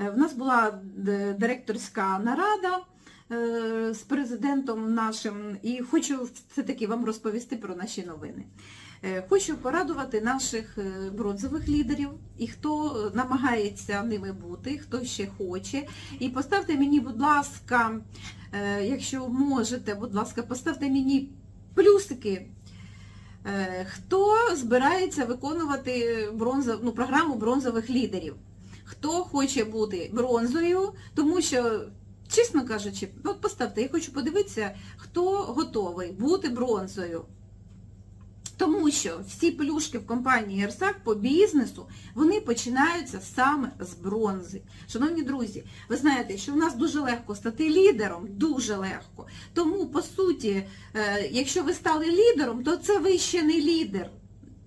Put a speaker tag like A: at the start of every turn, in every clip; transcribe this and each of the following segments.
A: Е, В нас була директорська нарада е, з президентом нашим, і хочу все-таки вам розповісти про наші новини. Е, Хочу порадувати наших е, бронзових лідерів і хто намагається ними бути, хто ще хоче. І поставте мені, будь ласка, е, якщо можете, будь ласка, поставте мені плюсики. Е, Хто збирається виконувати бронзов, ну, програму бронзових лідерів? Хто хоче бути бронзою, тому що, чесно кажучи, от поставте, я хочу подивитися, хто готовий бути бронзою. Тому що всі плюшки в компанії Ерсак по бізнесу, вони починаються саме з бронзи. Шановні друзі, ви знаєте, що в нас дуже легко стати лідером, дуже легко. Тому, по суті, е, якщо ви стали лідером, то це ви ще не лідер,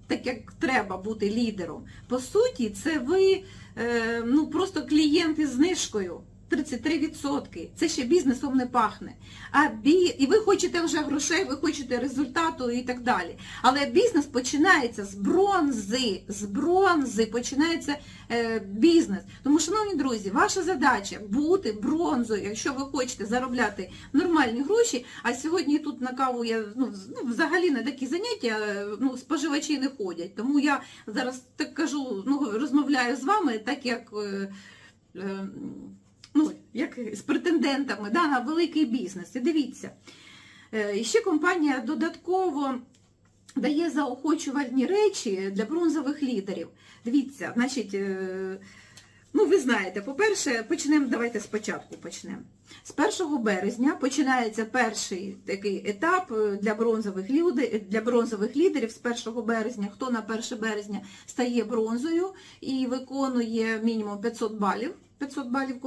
A: так як треба бути лідером. По суті, це ви е, ну, просто клієнти з знижкою. 33%. Це ще бізнесом не пахне. А бі... І ви хочете вже грошей, ви хочете результату і так далі. Але бізнес починається з бронзи. З бронзи починається е, бізнес. Тому, шановні друзі, ваша задача бути бронзою, якщо ви хочете заробляти нормальні гроші. А сьогодні тут на каву я ну, ну, взагалі на такі заняття е, ну, споживачі не ходять. Тому я зараз так кажу, ну, розмовляю з вами, так як. е, е, ну, як з претендентами да, на великий бізнес. І дивіться, е, і ще компанія додатково дає заохочувальні речі для бронзових лідерів. Дивіться, значить, е, ну ви знаєте, по-перше, почнемо, давайте спочатку почнемо. З 1 березня починається перший такий етап е, для бронзових, люди, для бронзових лідерів з 1 березня. Хто на 1 березня стає бронзою і виконує мінімум 500 балів. 500 балів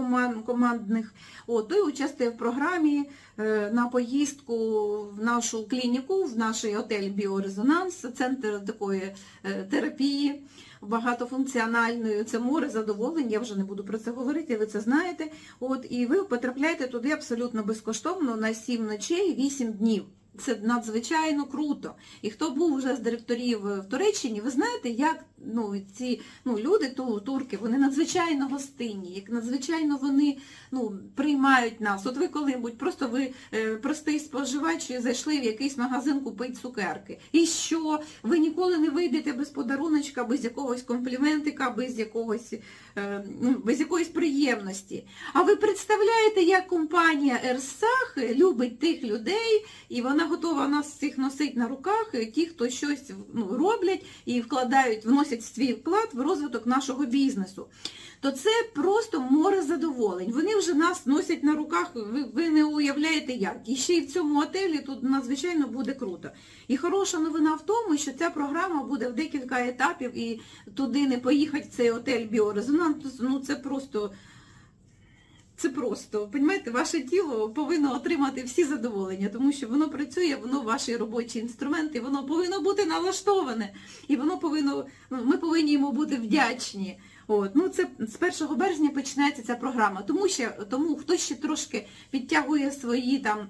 A: командних, От, той участвує в програмі е, на поїздку в нашу клініку, в наш готель Біорезонанс, центр такої е, терапії багатофункціональної. Це море задоволень, я вже не буду про це говорити, ви це знаєте. От, і ви потрапляєте туди абсолютно безкоштовно на 7 ночей, 8 днів. Це надзвичайно круто. І хто був вже з директорів в Туреччині, ви знаєте, як ну, ці ну, люди, ту, турки, вони надзвичайно гостинні, як надзвичайно вони ну, приймають нас. От ви коли-небудь просто ви е, простий споживач зайшли в якийсь магазин купити цукерки. І що? Ви ніколи не вийдете без подаруночка, без якогось компліментика, без якогось е, ну, без якоїсь приємності. А ви представляєте, як компанія Ерсах любить тих людей, і вона готова нас всіх носити на руках, і ті, хто щось ну, роблять і вкладають, вносять свій вклад в розвиток нашого бізнесу. То це просто море задоволень. Вони вже нас носять на руках, ви, ви не уявляєте як. І ще й в цьому отелі тут надзвичайно буде круто. І хороша новина в тому, що ця програма буде в декілька етапів, і туди не поїхати в цей отель Біорезонанс, ну це просто. Це просто, розумієте, ваше тіло повинно отримати всі задоволення, тому що воно працює, воно ваш робочий інструмент, і воно повинно бути налаштоване, і воно повинно, ну, ми повинні йому бути вдячні. От, ну це з 1 березня починається ця програма. Тому що тому хто ще трошки підтягує свої там.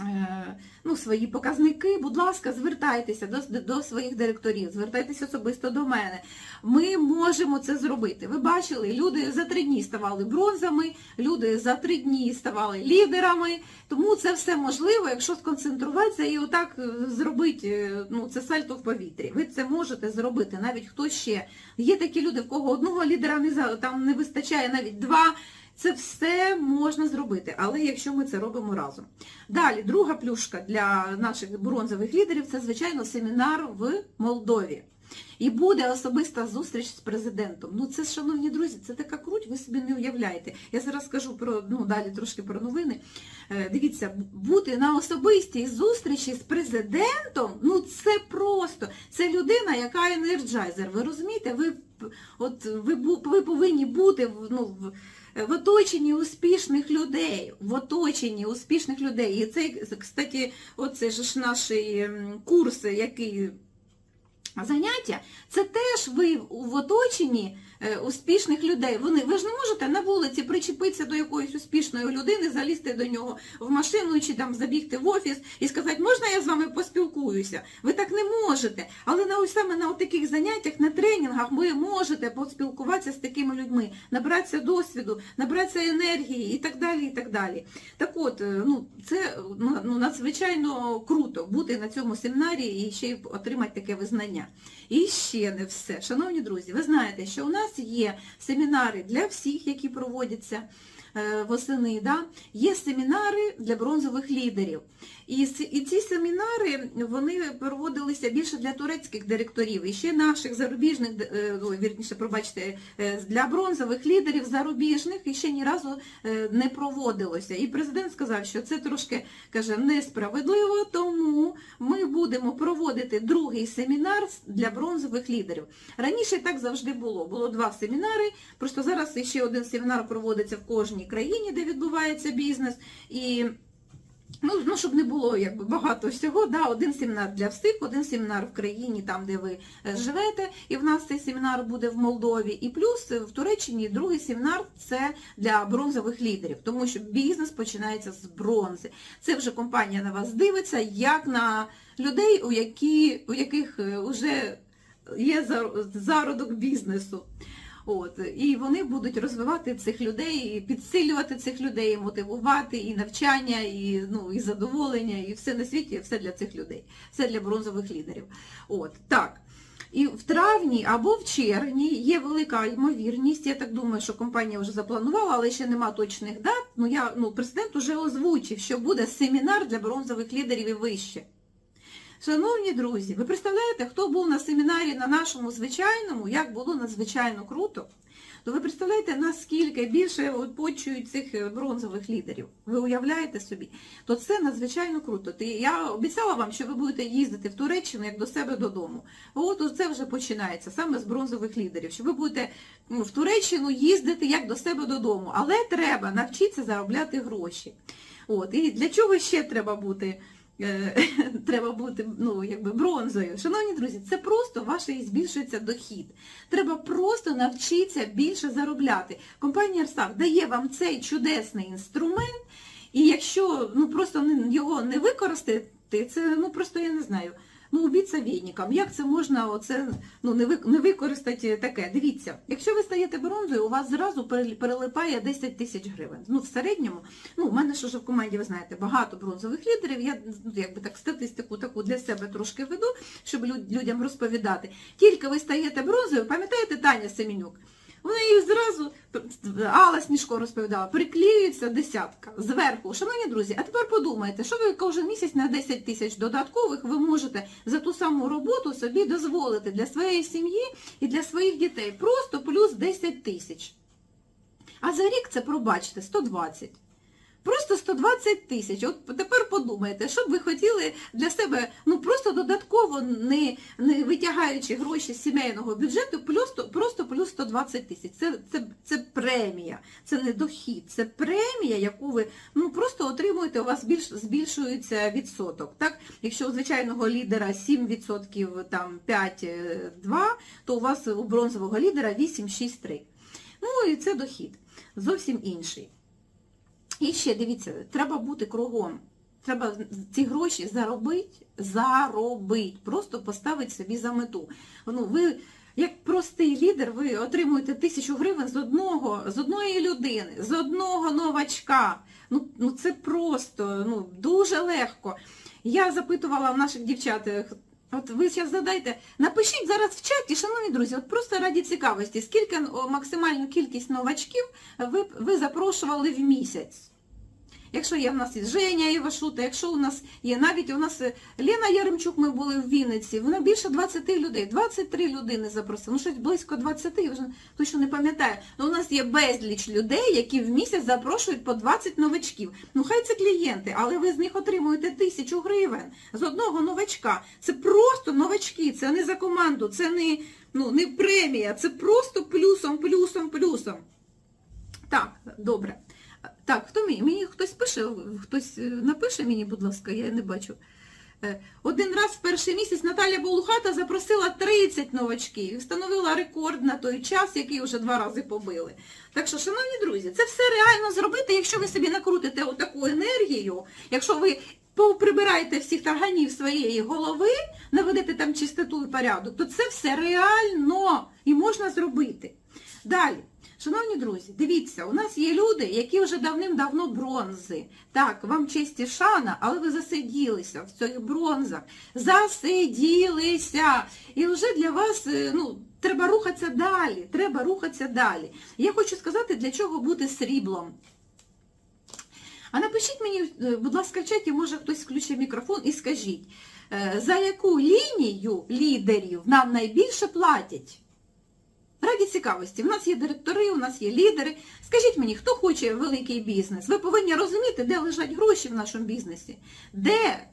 A: Е, Ну, свої показники, будь ласка, звертайтеся до, до своїх директорів, звертайтеся особисто до мене. Ми можемо це зробити. Ви бачили, люди за три дні ставали бронзами, люди за три дні ставали лідерами. Тому це все можливо, якщо сконцентруватися і отак е, зробити е, ну, це сальто в повітрі. Ви це можете зробити, навіть хто ще. Є такі люди, в кого одного лідера не там не вистачає, навіть два. Це все можна зробити, але якщо ми це робимо разом. Далі, друга плюшка для наших бронзових лідерів це, звичайно, семінар в Молдові. І буде особиста зустріч з президентом. Ну це, шановні друзі, це така круть, ви собі не уявляєте. Я зараз скажу про ну далі трошки про новини. Е, Дивіться, бути на особистій зустрічі з президентом, ну це просто. Це людина, яка енерджайзер. Ви розумієте? Ви от ви, ви повинні бути ну, в, в оточенні успішних людей, в оточенні успішних людей. І це, кстати, оце ж наші курс, які Заняття це теж ви в оточенні е, успішних людей. Вони ви ж не можете на вулиці причепитися до якоїсь успішної людини, залізти до нього в машину чи там забігти в офіс і сказати, можна я з вами поспілкуюся? Ви так не можете. Але на саме на таких заняттях, на тренінгах ви можете поспілкуватися з такими людьми, набратися досвіду, набратися енергії і так далі. і так далі. Так от, е, ну це ну, ну, надзвичайно круто бути на цьому семінарі і ще й отримати таке визнання. І ще не все. Шановні друзі, ви знаєте, що у нас є семінари для всіх, які проводяться восени. Да? Є семінари для бронзових лідерів. І, і ці семінари вони проводилися більше для турецьких директорів і ще наших зарубіжних, е, вірніше, пробачте, е, для бронзових лідерів зарубіжних і ще ні разу е, не проводилося. І президент сказав, що це трошки каже несправедливо, тому ми будемо проводити другий семінар для бронзових лідерів. Раніше так завжди було. Було два семінари, просто зараз ще один семінар проводиться в кожній країні, де відбувається бізнес. І Ну, ну, щоб не було якби багато всього, да, один семінар для всіх, один семінар в країні, там, де ви е, живете, і в нас цей семінар буде в Молдові. І плюс е, в Туреччині другий семінар це для бронзових лідерів, тому що бізнес починається з бронзи. Це вже компанія на вас дивиться, як на людей, у, які, у яких вже є зародок бізнесу. От, і вони будуть розвивати цих людей, і підсилювати цих людей, і мотивувати, і навчання, і, ну, і задоволення, і все на світі, все для цих людей, все для бронзових лідерів. От, так. І в травні або в червні є велика ймовірність, я так думаю, що компанія вже запланувала, але ще нема точних дат. Ну, я, ну, президент вже озвучив, що буде семінар для бронзових лідерів і вище. Шановні друзі, ви представляєте, хто був на семінарі на нашому звичайному, як було надзвичайно круто, то ви представляєте, наскільки більше почують цих е, бронзових лідерів. Ви уявляєте собі? То це надзвичайно круто. Я обіцяла вам, що ви будете їздити в Туреччину як до себе додому. От це вже починається саме з бронзових лідерів, що ви будете в Туреччину їздити як до себе додому. Але треба навчитися заробляти гроші. От, і для чого ще треба бути? Е, Треба бути ну, якби бронзою. Шановні друзі, це просто ваш і збільшується дохід. Треба просто навчитися більше заробляти. Компанія Арсак дає вам цей чудесний інструмент, і якщо ну, просто його не використати, це ну, просто я не знаю. Ну, убіться війником. Як це можна оце, ну, не, ви, не використати таке? Дивіться, якщо ви стаєте бронзою, у вас зразу перелипає 10 тисяч гривень. Ну, в середньому, ну, у мене ж уже в команді, ви знаєте, багато бронзових лідерів. Я ну, якби так статистику таку для себе трошки веду, щоб людям розповідати. Тільки ви стаєте бронзою, пам'ятаєте Таня Семенюк? Вона її зразу, Алла Сніжко розповідала, приклеюється десятка зверху. Шановні друзі, а тепер подумайте, що ви кожен місяць на 10 тисяч додаткових ви можете за ту саму роботу собі дозволити для своєї сім'ї і для своїх дітей. Просто плюс 10 тисяч. А за рік це, пробачте, 120. Просто 120 тисяч. От тепер подумайте, що б ви хотіли для себе, ну просто додатково, не, не витягаючи гроші з сімейного бюджету, плюс, просто плюс 120 тисяч. Це, це, це премія, це не дохід, це премія, яку ви ну, просто отримуєте, у вас більш, збільшується відсоток. Так? Якщо у звичайного лідера 7%, там 5-2, то у вас у бронзового лідера 8-6-3. Ну і це дохід. Зовсім інший. І ще дивіться, треба бути кругом. Треба ці гроші заробити, заробити, просто поставити собі за мету. Ну, ви, як простий лідер, ви отримуєте тисячу гривень з одного, з одної людини, з одного новачка. Ну, ну це просто ну, дуже легко. Я запитувала в наших дівчат, е, от ви зараз задайте, напишіть зараз в чаті, шановні друзі, от просто раді цікавості, скільки максимальну кількість новачків ви, ви запрошували в місяць? Якщо є в нас і Женя Івашута, якщо у нас є навіть у нас е, Лена Яремчук, ми були в Вінниці, вона більше 20 людей, 23 людини запросила, ну щось близько 20, я вже точно не пам'ятаю. Ну у нас є безліч людей, які в місяць запрошують по 20 новачків. Ну хай це клієнти, але ви з них отримуєте тисячу гривень з одного новачка. Це просто новачки, це не за команду, це не, ну, не премія, це просто плюсом, плюсом, плюсом. Так, добре. Так, хто мені? Мені хтось пише, хтось е, напише мені, будь ласка, я не бачу. Е, Один раз в перший місяць Наталя Болухата запросила 30 новачків і встановила рекорд на той час, який вже два рази побили. Так що, шановні друзі, це все реально зробити, якщо ви собі накрутите отаку енергію, якщо ви поприбираєте всіх тарганів своєї голови, наведете там чистоту і порядок, то це все реально і можна зробити. Далі. Шановні друзі, дивіться, у нас є люди, які вже давним-давно бронзи. Так, вам честь і шана, але ви засиділися в цих бронзах. Засиділися. І вже для вас, е, ну, треба рухатися далі. Треба рухатися далі. Я хочу сказати, для чого бути сріблом. А напишіть мені, е, будь ласка, в чаті, може хтось включить мікрофон і скажіть, е, за яку лінію лідерів нам найбільше платять? Раді цікавості, в нас є директори, у нас є лідери. Скажіть мені, хто хоче великий бізнес? Ви повинні розуміти, де лежать гроші в нашому бізнесі. Де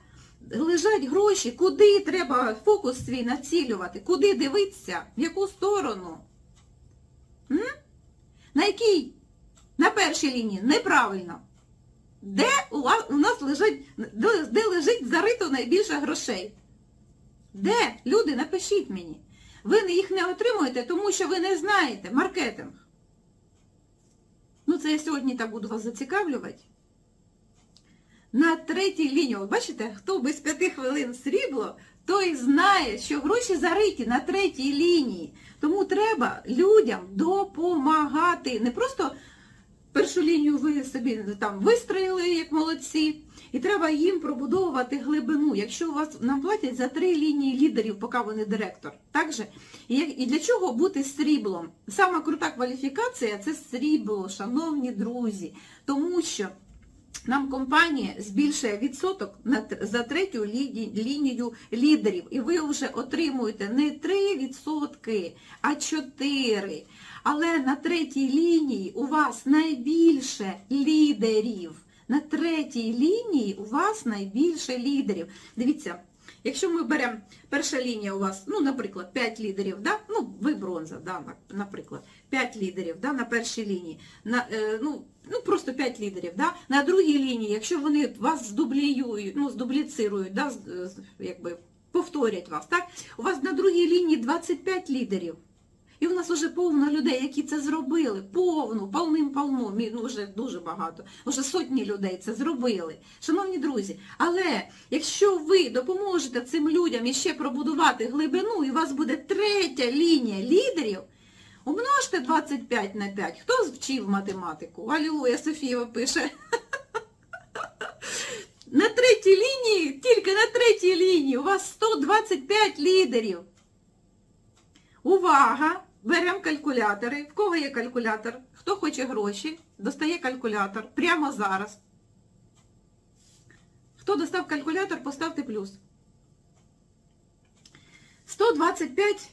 A: лежать гроші, куди треба фокус свій націлювати, куди дивитися, в яку сторону? М? На якій? На першій лінії неправильно. Де у нас лежать, де, де лежить зарито найбільше грошей? Де? Люди, напишіть мені. Ви їх не отримуєте, тому що ви не знаєте маркетинг. Ну, це я сьогодні так буду вас зацікавлювати. На третій лінії, от бачите, хто без п'яти хвилин срібло, той знає, що гроші зариті на третій лінії. Тому треба людям допомагати. Не просто першу лінію ви собі там вистроїли, як молодці, і треба їм пробудовувати глибину. Якщо у вас нам платять за три лінії лідерів, поки вони директор. Так же? І, для чого бути сріблом? Сама крута кваліфікація це срібло, шановні друзі. Тому що нам компанія збільшує відсоток за третю ліні- лінію лідерів. І ви вже отримуєте не 3%, а 4%. Але на третій лінії у вас найбільше лідерів. На третій лінії у вас найбільше лідерів. Дивіться, якщо ми беремо перша лінія у вас, ну, наприклад, 5 лідерів, да? ну, ви бронза, да, наприклад, 5 лідерів да, на першій лінії, на, е, ну, ну, просто 5 лідерів. Да? На другій лінії, якщо вони вас здубліюють, ну, здубліцирують, да, якби, повторять вас, так? у вас на другій лінії 25 лідерів. І у нас вже повно людей, які це зробили. Повну, повним-повно, ну вже дуже багато. Вже сотні людей це зробили. Шановні друзі, але якщо ви допоможете цим людям іще пробудувати глибину, і у вас буде третя лінія лідерів, умножте 25 на 5. Хто вчив математику? Алілуя, Софія пише. На третій лінії, тільки на третій лінії, у вас 125 лідерів. Увага! Беремо калькулятори. В кого є калькулятор? Хто хоче гроші, достає калькулятор прямо зараз. Хто достав калькулятор, поставте плюс. 125.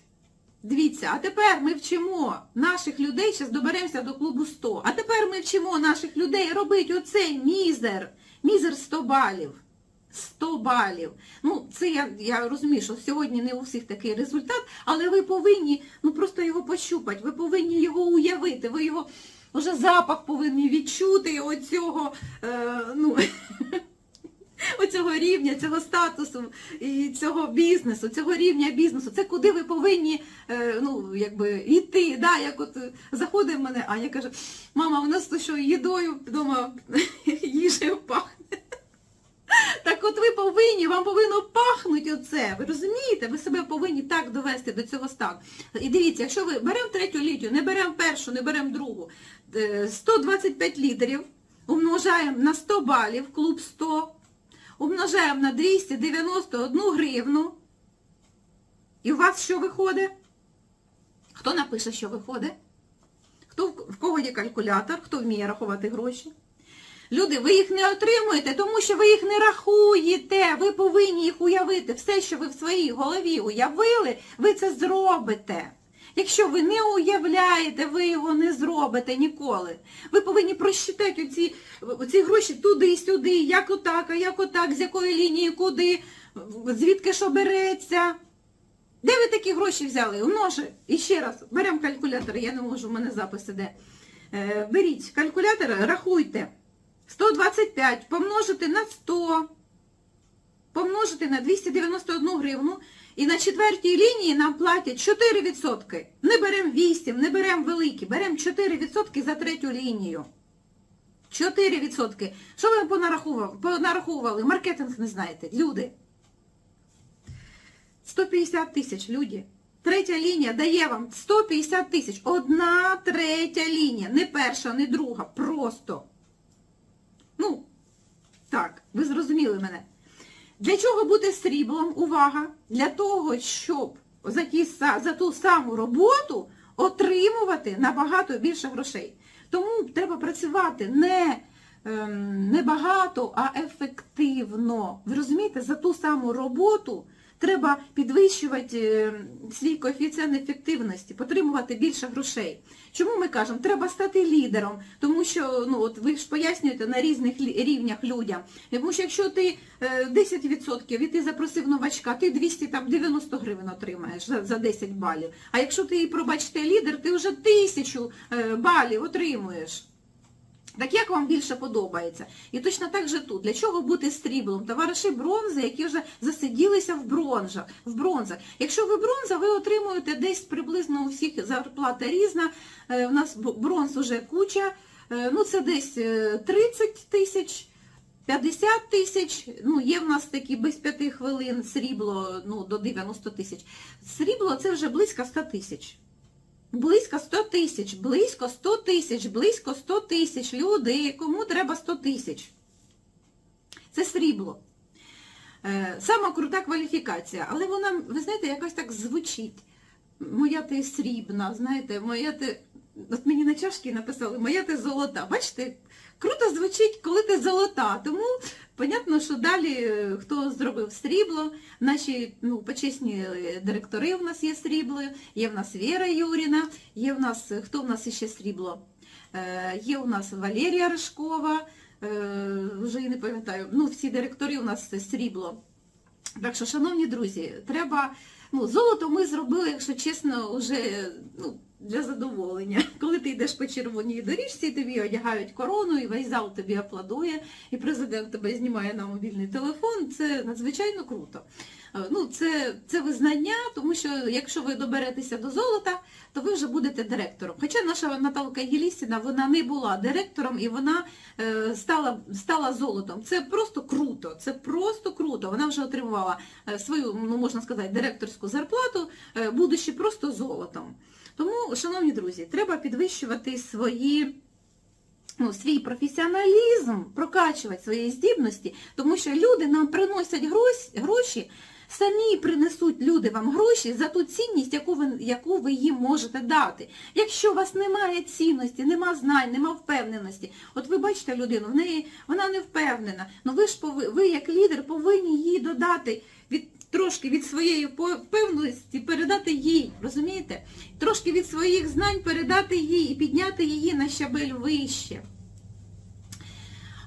A: Дивіться, а тепер ми вчимо наших людей, зараз доберемося до клубу 100. А тепер ми вчимо наших людей робити оцей мізер. Мізер 100 балів. 100 балів. Ну, це я, я розумію, що сьогодні не у всіх такий результат, але ви повинні ну, просто його пощупати, ви повинні його уявити, ви його вже запах повинні відчути оцього, е, ну, оцього рівня, цього статусу і цього бізнесу, цього рівня бізнесу. Це куди ви повинні е, ну, якби, йти. Да, як от заходить в мене, Аня каже, мама, у нас то що їдою вдома їжею пахне. Так от ви повинні, вам повинно пахнути оце. Ви розумієте? Ви себе повинні так довести до цього стану. І дивіться, якщо ви беремо третю літію, не беремо першу, не беремо другу, е, 125 літрів, умножаємо на 100 балів, клуб 100, умножаємо на 291 гривну. І у вас що виходить? Хто напише, що виходить? Хто в кого є калькулятор, хто вміє рахувати гроші? Люди, ви їх не отримуєте, тому що ви їх не рахуєте. Ви повинні їх уявити. Все, що ви в своїй голові уявили, ви це зробите. Якщо ви не уявляєте, ви його не зробите ніколи. Ви повинні просчитати оці, оці гроші туди, сюди, як отак, а як отак, з якої лінії, куди, звідки що береться. Де ви такі гроші взяли? Умножи. І ще раз, беремо калькулятор, я не можу, у мене запис іде. Е, Беріть калькулятор, рахуйте. 125 помножити на 100. помножити на 291 гривну, і на четвертій лінії нам платять 4%. Не беремо 8, не беремо великі, беремо 4% за третю лінію. 4%. Що ви понарахували? Маркетинг не знаєте. Люди. 150 тисяч, люди. Третя лінія дає вам 150 тисяч. Одна третя лінія. Не перша, не друга. Просто. Ну, так, ви зрозуміли мене. Для чого бути сріблом? Увага! Для того, щоб за, ті, за ту саму роботу отримувати набагато більше грошей. Тому треба працювати не, ем, не багато, а ефективно. Ви розумієте, за ту саму роботу треба підвищувати е, свій коефіцієнт ефективності, отримувати більше грошей. Чому ми кажемо, треба стати лідером, тому що ну от ви ж пояснюєте на різних рівнях людям. Тому що якщо ти е, 10% і ти запросив новачка, ти 290 гривень отримаєш за, за 10 балів. А якщо ти, пробачте, лідер, ти вже 1000 е, балів отримуєш. Так як вам більше подобається? І точно так же тут. Для чого бути стріблом? Товариші бронзи, які вже засиділися в бронзах. В бронзах. Якщо ви бронза, ви отримуєте десь приблизно у всіх зарплата різна. Е, У нас бронз уже куча. Е, Ну це десь е, 30 тисяч. 50 тисяч, ну є в нас такі без 5 хвилин срібло ну, до 90 тисяч. Срібло це вже близько 100 тисяч. Близько 100 тисяч, близько 100 тисяч, близько 100 тисяч. Люди, кому треба 100 тисяч? Це срібло. Е, Сама крута кваліфікація, але вона, ви знаєте, якось так звучить. Моя ти срібна, знаєте, моя ти. От мені на чашки написали, моя ти золота. Бачите, круто звучить, коли ти золота. Тому понятно, що далі е, хто зробив срібло, наші ну, почесні е, директори в нас є срібло, є в нас Віра Юріна, є в нас, е, хто в нас ще срібло? Є у нас Валерія Рожкова, вже і не пам'ятаю, ну всі директори у нас срібло. Так що, шановні друзі, треба, ну, золото ми зробили, якщо чесно, вже ну, для задоволення. Коли ти йдеш по червоній доріжці, тобі одягають корону, і весь зал тобі аплодує, і президент тебе знімає на мобільний телефон, це надзвичайно круто. Е, Ну, це, це визнання, тому що якщо ви доберетеся до золота, то ви вже будете директором. Хоча наша Наталка Єлісіна, вона не була директором і вона е, стала, стала золотом. Це просто круто, це просто круто. Вона вже отримувала е, свою, ну можна сказати, директорську зарплату, будучи просто золотом. Тому, шановні друзі, треба підвищувати свої ну, свій професіоналізм, прокачувати свої здібності, тому що люди нам приносять гроші самі принесуть люди вам гроші за ту цінність, яку ви, яку ви їм можете дати. Якщо у вас немає цінності, нема знань, нема впевненості, от ви бачите людину, в неї вона не впевнена, ну ви ж пови, ви як лідер повинні їй додати від трошки від своєї впевненості передати їй, розумієте? Трошки від своїх знань передати їй і підняти її на щабель вище.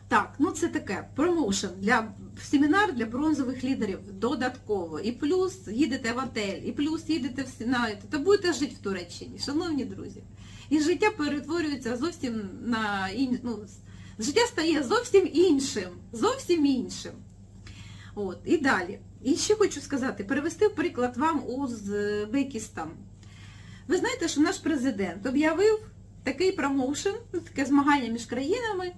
A: Так, ну це таке промоушен для семінар для бронзових лідерів додатково. І плюс їдете в отель, і плюс їдете в Сінайт, то будете жити в Туреччині, шановні друзі. І життя перетворюється зовсім на ну, життя стає зовсім іншим. Зовсім іншим. От, і далі. І ще хочу сказати, перевести приклад вам Узбекистан. Ви знаєте, що наш президент об'явив такий промоушен, таке змагання між країнами,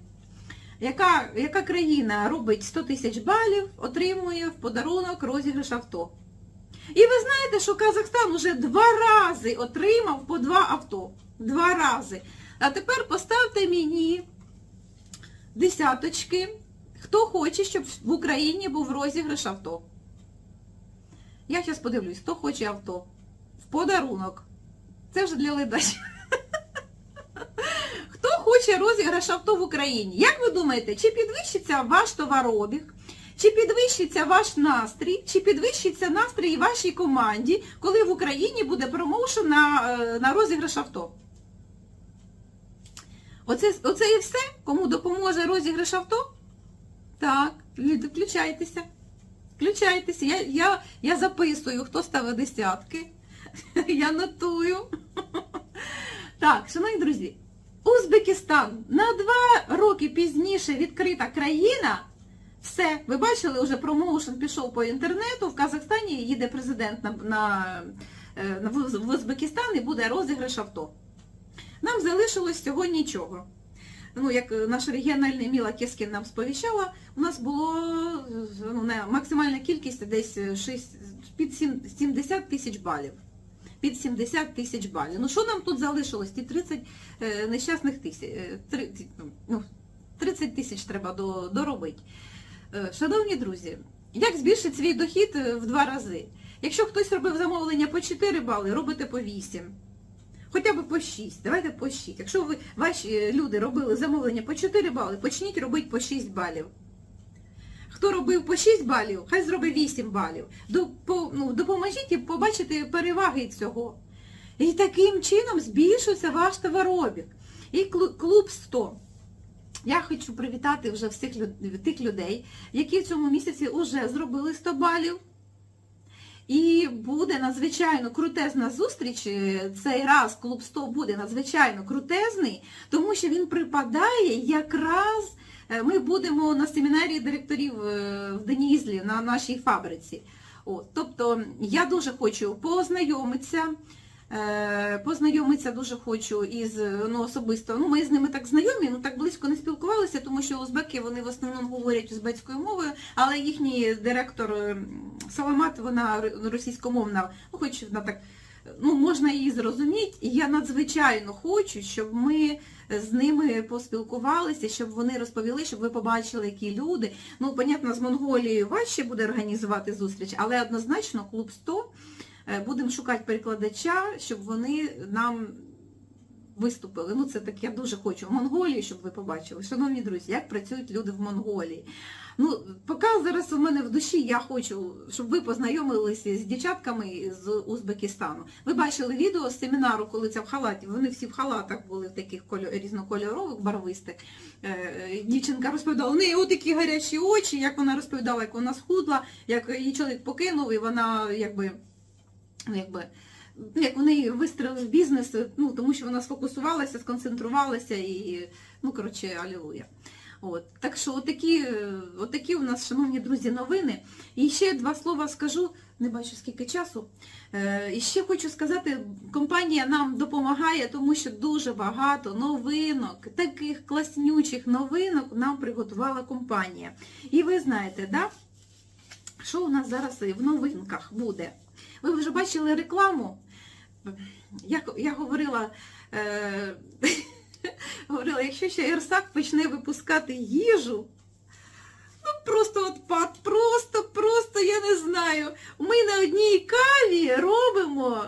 A: яка, яка країна робить 100 тисяч балів, отримує в подарунок розіграш авто. І ви знаєте, що Казахстан уже два рази отримав по два авто. Два рази. А тепер поставте мені десяточки, хто хоче, щоб в Україні був розіграш авто. Я зараз подивлюсь, хто хоче авто. В подарунок. Це вже для ледачів. Хоче розіграш авто в Україні? Як ви думаєте, чи підвищиться ваш товарообіг, чи підвищиться ваш настрій, чи підвищиться настрій вашій команді, коли в Україні буде промоушен на, е, на розіграш авто? Оце, оце і все? Кому допоможе розіграш авто? Так, люди, включайтеся. Включайтеся. Я, я, я записую, хто ставить десятки. Я нотую. Так, шановні друзі, Узбекистан на два роки пізніше відкрита країна. Все, ви бачили, вже промоушен пішов по інтернету, в Казахстані їде президент на, на, е, на в Узбекистан і буде розіграш авто. Нам залишилось всього нічого. Ну, як е, наша регіональна Міла Кескін нам сповіщала, у нас було е, ну, максимальна кількість десь е, 6, під сім- 70 тисяч балів. Під 70 тисяч балів. Ну що нам тут залишилось? Ті 30 е, нещасних тисяч. Е, три- ну, 30 тисяч треба доробити. Е, Шановні друзі, як збільшити свій дохід е, в два рази? Якщо хтось робив замовлення по 4 бали, робите по 8. Хоча б по 6, давайте по 6. Якщо ви, ваші е, люди робили замовлення по 4 бали, почніть робити по 6 балів. Хто робив по 6 балів, хай зробить 8 балів. Ну, допоможіть і побачити переваги цього. І таким чином збільшується ваш товарообіг. І клуб 100. Я хочу привітати вже всіх тих людей, які в цьому місяці вже зробили 100 балів. І буде надзвичайно крутезна зустріч. Е, Цей раз клуб 100 буде надзвичайно крутезний, тому що він припадає якраз. Е, Ми будемо на семінарі директорів е, в Денізлі на нашій фабриці. От, тобто я дуже хочу познайомитися. Е, Познайомитися дуже хочу із ну, особисто. Ну, ми з ними так знайомі, ну так близько не спілкувалися, тому що узбеки вони в основному говорять узбецькою мовою, але їхній директор Саламат, вона російськомовна, ну хоч вона так, ну можна її зрозуміти. І я надзвичайно хочу, щоб ми з ними поспілкувалися, щоб вони розповіли, щоб ви побачили, які люди. Ну, понятно, з Монголією важче буде організувати зустріч, але однозначно клуб 100 Е, Будемо шукати перекладача, щоб вони нам виступили. Ну, це так я дуже хочу. В Монголії, щоб ви побачили. Шановні друзі, як працюють люди в Монголії. Ну, поки зараз у мене в душі я хочу, щоб ви познайомилися з дівчатками з Узбекистану. Ви бачили відео з семінару, коли це в халаті. Вони всі в халатах були в таких кольо- різнокольорових, барвистих. Е, Дівчинка розповідала, у неї отакі гарячі очі, як вона розповідала, як вона схудла, як її чоловік покинув, і вона якби ну, якби, ну, як вони вистрілили в бізнес, ну, тому що вона сфокусувалася, сконцентрувалася і, ну, коротше, алілуя. От. Так що отакі, е, отакі у нас, шановні друзі, новини. І ще два слова скажу, не бачу скільки часу. Е, І ще хочу сказати, компанія нам допомагає, тому що дуже багато новинок, таких класнючих новинок нам приготувала компанія. І ви знаєте, да? що у нас зараз в новинках буде? Ви вже бачили рекламу. Я, я говорила, е, говорила, якщо ще Ірсак почне випускати їжу, ну просто отпад, просто, просто я не знаю. Ми на одній каві робимо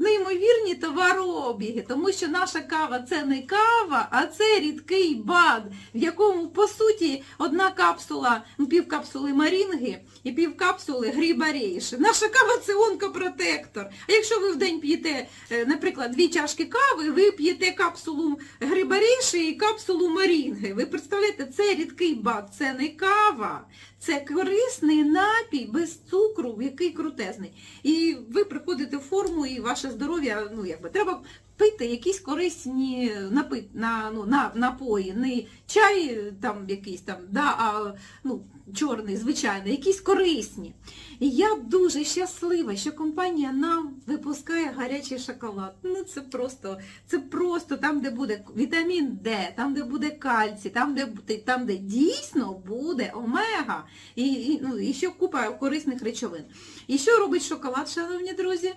A: неймовірні товарообіги, тому що наша кава це не кава, а це рідкий бад, в якому, по суті, одна капсула, ну, півкапсули марінги і півкапсули грібарейші. Наша кава це онкопротектор. А якщо ви в день п'єте, е, наприклад, дві чашки кави, ви п'єте капсулу грибарейші і капсулу марінги. Ви представляєте, це рідкий бад, це не кава. Це корисний напій без цукру, який крутезний. І ви приходите форму, і ваше здоров'я, ну якби треба пити якісь корисні напи, на, ну, на, напої, не чай там якийсь там, да, а ну, чорний, звичайний, якісь корисні. І я дуже щаслива, що компанія нам випускає гарячий шоколад. Ну це просто, це просто там, де буде вітамін Д, там, де буде кальцій, там, де, там, де дійсно буде омега, і, і, ну, і ще купа корисних речовин. І що робить шоколад, шановні друзі?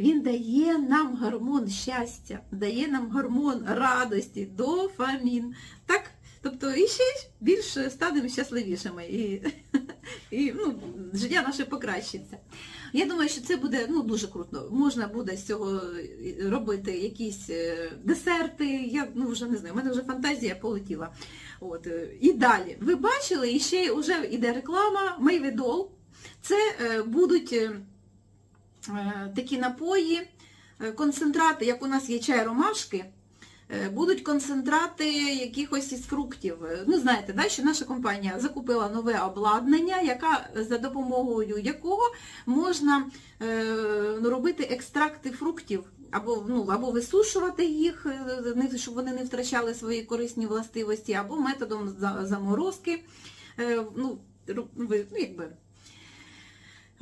A: Він дає нам гормон щастя, дає нам гормон радості, дофамін. Так? Тобто і ще більш станемо щасливішими. І, і ну, життя наше покращиться. Я думаю, що це буде ну, дуже круто. Можна буде з цього робити якісь е, десерти. Я ну, вже не знаю, в мене вже фантазія полетіла. От. е, І далі. Ви бачили, і ще вже йде реклама, Мейвідол. Це е, будуть такі напої, е, концентрати, як у нас є чай ромашки, е, будуть концентрати якихось із фруктів. Е, Ну, знаєте, да, що наша компанія закупила нове обладнання, яка, за допомогою якого можна е, робити екстракти фруктів або, ну, або висушувати їх, е, щоб вони не втрачали свої корисні властивості, або методом заморозки. Е, Ну, ну, якби.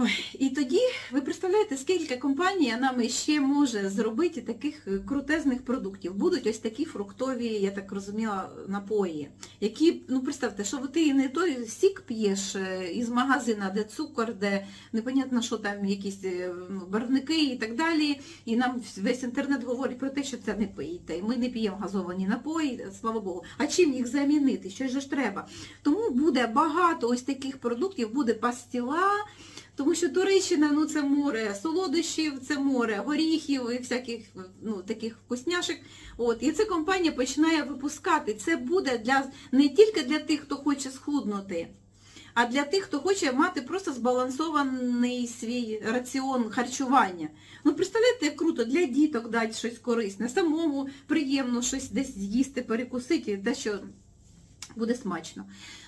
A: Ой, і тоді ви представляєте, скільки компанія нам ще може зробити таких е, крутезних продуктів. Будуть ось такі фруктові, я так розуміла, напої, які, ну представте, що ти не той сік п'єш е, із магазина, де цукор, де непонятно, що там якісь е, ну, барвники і так далі. І нам весь інтернет говорить про те, що це не пийте. І ми не п'ємо газовані напої, слава Богу. А чим їх замінити? Що ж треба? Тому буде багато ось таких продуктів, буде пастіла. Тому що Туреччина, ну це море солодощів, це море горіхів і всяких ну, таких вкусняшок. От, і ця компанія починає випускати. Це буде для не тільки для тих, хто хоче схуднути, а для тих, хто хоче мати просто збалансований свій раціон харчування. Ну, представляєте, як круто для діток дати щось корисне, самому приємно щось десь з'їсти, перекусити, те, що буде смачно.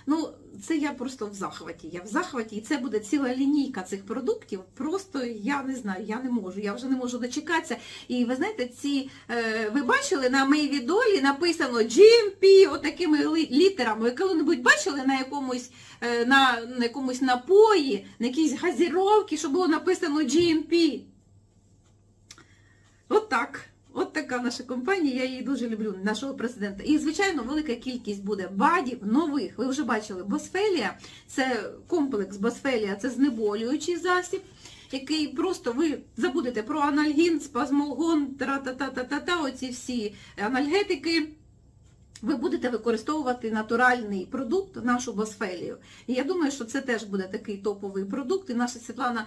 A: Ну, це я просто в захваті. Я в захваті, і це буде ціла лінійка цих продуктів. Просто я не знаю, я не можу, я вже не можу дочекатися. І ви знаєте, ці е, ви бачили на моїй долі написано GMP отакими літерами. Ви коли-небудь бачили на якомусь е, на, на якомусь напої, на якійсь газіровці, що було написано GMP? От так. От така наша компанія, я її дуже люблю, нашого президента. І, звичайно, велика кількість буде бадів нових. Ви вже бачили, Босфелія, це комплекс Босфелія, це знеболюючий засіб, який просто ви забудете про анальгін, спазмолгон, тра-та-та-та-та-та, оці всі анальгетики. Ви будете використовувати натуральний продукт, нашу Босфелію. І я думаю, що це теж буде такий топовий продукт. І наша Світлана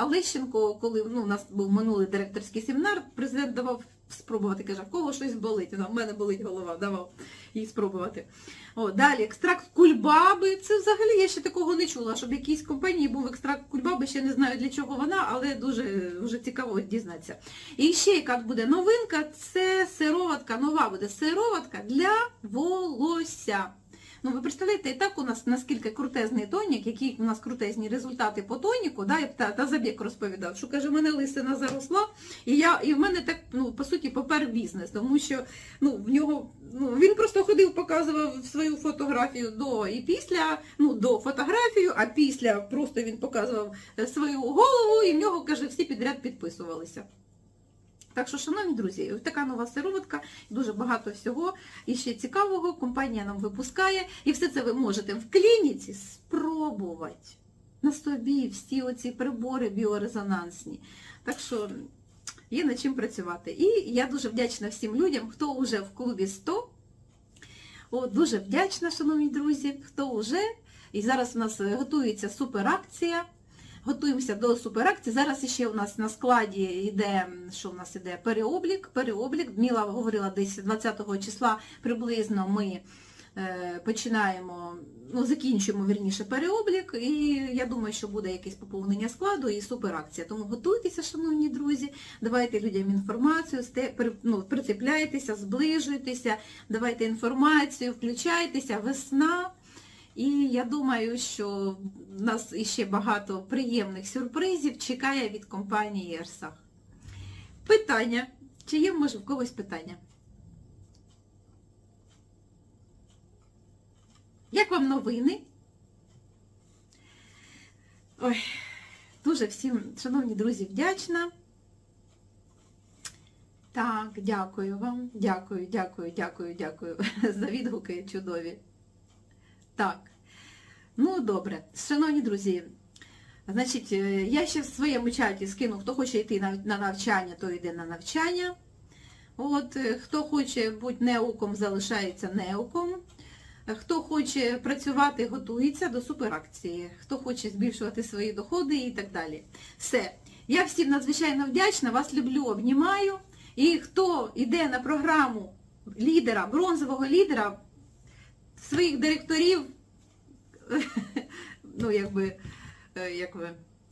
A: Олещенко, коли ну, у нас був минулий директорський семінар, президент давав спробувати, каже, в кого щось болить. Вона, в мене болить голова, давав їй спробувати. О, далі, екстракт кульбаби. Це взагалі я ще такого не чула, щоб в якійсь компанії був екстракт кульбаби, ще не знаю для чого вона, але дуже, дуже цікаво дізнатися. І ще яка буде новинка, це сироватка, нова буде сироватка для волосся. Ну, ви представляєте, і так у нас наскільки крутезний тонік, які у нас крутезні результати по тоніку, да, та, та забіг розповідав, що каже, в мене лисина заросла, і я, і в мене так, ну, по суті, попер бізнес, тому що ну, в нього, ну, він просто ходив, показував свою фотографію до і після, ну, до фотографію, а після просто він показував е, свою голову, і в нього, каже, всі підряд підписувалися. Так що, шановні друзі, ось така нова сироватка, дуже багато всього і ще цікавого компанія нам випускає. І все це ви можете в клініці спробувати на собі всі оці прибори біорезонансні. Так що є над чим працювати. І я дуже вдячна всім людям, хто вже в клубі 100. О, дуже вдячна, шановні друзі, хто вже. І зараз у нас готується суперакція. Готуємося до суперакції. Зараз ще у нас на складі йде, що у нас йде переоблік. Переоблік. Міла говорила десь 20 числа приблизно ми е, починаємо, ну, закінчуємо вірніше переоблік, і я думаю, що буде якесь поповнення складу і суперакція. Тому готуйтеся, шановні друзі, давайте людям інформацію, ну, прицепляйтеся, зближуйтеся, давайте інформацію, включайтеся, весна. І я думаю, що нас іще багато приємних сюрпризів чекає від компанії Ерсах. Питання. Чи є може в когось питання? Як вам новини? Ой, дуже всім, шановні друзі, вдячна. Так, дякую вам. Дякую, дякую, дякую, дякую за відгуки чудові. Так. Ну, добре. Шановні друзі, значить, е, я ще в своєму чаті скину, хто хоче йти на, на навчання, то йде на навчання. От, е, хто хоче бути неуком, залишається неуком. Хто хоче працювати, готується до суперакції. Хто хоче збільшувати свої доходи і так далі. Все. Я всім надзвичайно вдячна, вас люблю, обнімаю. І хто йде на програму лідера, бронзового лідера, своїх директорів, ну, якби, е, як ви,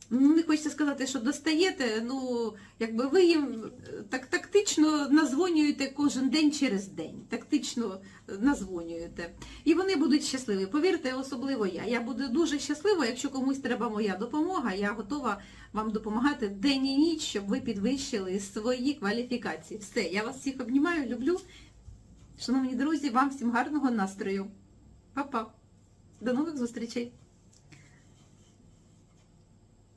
A: ну, не хочеться сказати, що достаєте, ну, якби ви їм е, так тактично назвонюєте кожен день через день, тактично е, назвонюєте. І вони будуть щасливі. Повірте, особливо я. Я буду дуже щаслива, якщо комусь треба моя допомога, я готова вам допомагати день і ніч, щоб ви підвищили свої кваліфікації. Все, я вас всіх обнімаю, люблю. Шановні друзі, вам всім гарного настрою. Па-па. До нових зустрічей!